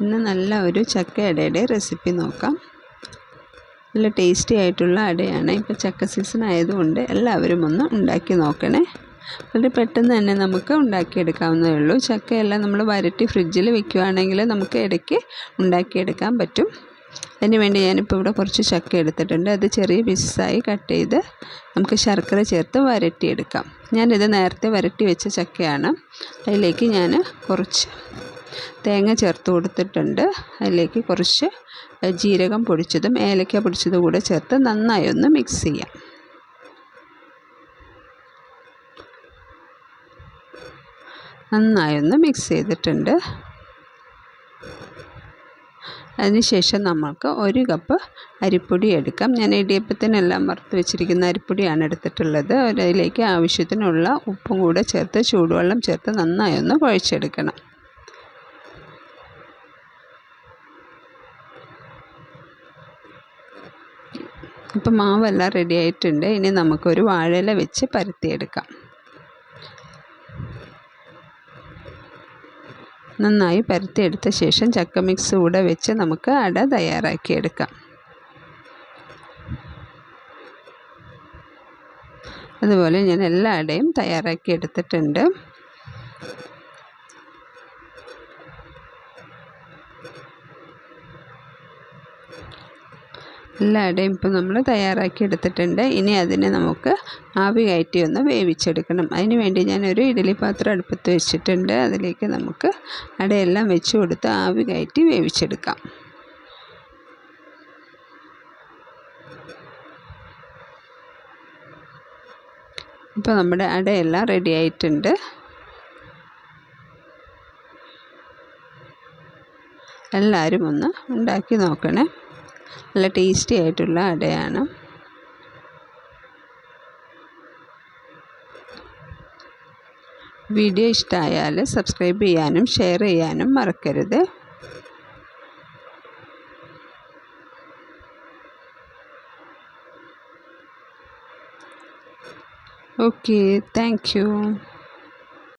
ഇന്ന് നല്ല ഒരു ചക്ക അടയുടെ റെസിപ്പി നോക്കാം. നല്ല ടേസ്റ്റി ആയിട്ടുള്ള അടയാണ്. ഇപ്പോൾ ചക്ക സീസൺ ആയതുകൊണ്ട് എല്ലാവരും ഒന്ന് ഉണ്ടാക്കി നോക്കണേ. വളരെ പെട്ടെന്ന് തന്നെ നമുക്ക് ഉണ്ടാക്കിയെടുക്കാവുന്നതേ ഉള്ളൂ. ചക്കയെല്ലാം നമ്മൾ വരട്ടി ഫ്രിഡ്ജിൽ വെക്കുകയാണെങ്കിൽ നമുക്ക് ഇടയ്ക്ക് ഉണ്ടാക്കിയെടുക്കാൻ പറ്റും. അതിന് വേണ്ടി ഞാനിപ്പോൾ ഇവിടെ കുറച്ച് ചക്ക എടുത്തിട്ടുണ്ട്. അത് ചെറിയ പീസസായി കട്ട് ചെയ്ത് നമുക്ക് ശർക്കര ചേർത്ത് വരട്ടിയെടുക്കാം. ഞാനിത് നേരത്തെ വരട്ടി വെച്ച ചക്കയാണ്. അതിലേക്ക് ഞാൻ കുറച്ച് തേങ്ങ ചേർത്ത് കൊടുത്തിട്ടുണ്ട്. അതിലേക്ക് കുറച്ച് ജീരകം പൊടിച്ചതും ഏലക്ക പൊടിച്ചതും കൂടെ ചേർത്ത് നന്നായി ഒന്ന് മിക്സ് ചെയ്യാം. നന്നായി ഒന്ന് മിക്സ് ചെയ്തിട്ടുണ്ട്. അതിനുശേഷം നമ്മൾക്ക് ഒരു കപ്പ് അരിപ്പൊടി എടുക്കാം. ഞാൻ ഇടിയപ്പത്തിനെല്ലാം വറുത്ത് വെച്ചിരിക്കുന്ന അരിപ്പൊടിയാണ് എടുത്തിട്ടുള്ളത്. അതിലേക്ക് ആവശ്യത്തിനുള്ള ഉപ്പും കൂടെ ചേർത്ത് ചൂടുവെള്ളം ചേർത്ത് നന്നായി ഒന്ന് കുഴച്ചെടുക്കണം. ഇപ്പം മാവെല്ലാം റെഡി ആയിട്ടുണ്ട്. ഇനി നമുക്കൊരു വാഴയില വെച്ച് പരത്തിയെടുക്കാം. നന്നായി പരത്തിയെടുത്ത ശേഷം ചക്ക മിക്സ് കൂടെ വെച്ച് നമുക്ക് അട തയ്യാറാക്കിയെടുക്കാം. അതുപോലെ ഞാൻ എല്ലാ അടയും തയ്യാറാക്കി എടുത്തിട്ടുണ്ട് എല്ലാ ഇപ്പം നമ്മൾ തയ്യാറാക്കി എടുത്തിട്ടുണ്ട്. ഇനി അതിനെ നമുക്ക് ആവി കയറ്റി ഒന്ന് വേവിച്ചെടുക്കണം. അതിന് വേണ്ടി ഞാനൊരു ഇഡലി പാത്രം അടുപ്പത്ത് വെച്ചിട്ടുണ്ട്. അതിലേക്ക് നമുക്ക് അടയെല്ലാം വെച്ച് കൊടുത്ത് ആവി കയറ്റി വേവിച്ചെടുക്കാം. ഇപ്പോൾ നമ്മുടെ അടയെല്ലാം റെഡി ആയിട്ടുണ്ട്. എല്ലാവരും ഒന്ന് ഉണ്ടാക്കി നോക്കണേ. നല്ല ടേസ്റ്റി ആയിട്ടുള്ള അടയാണ്. വീഡിയോ ഇഷ്ടമായാൽ സബ്സ്ക്രൈബ് ചെയ്യാനും ഷെയർ ചെയ്യാനും മറക്കരുത്. Okay thank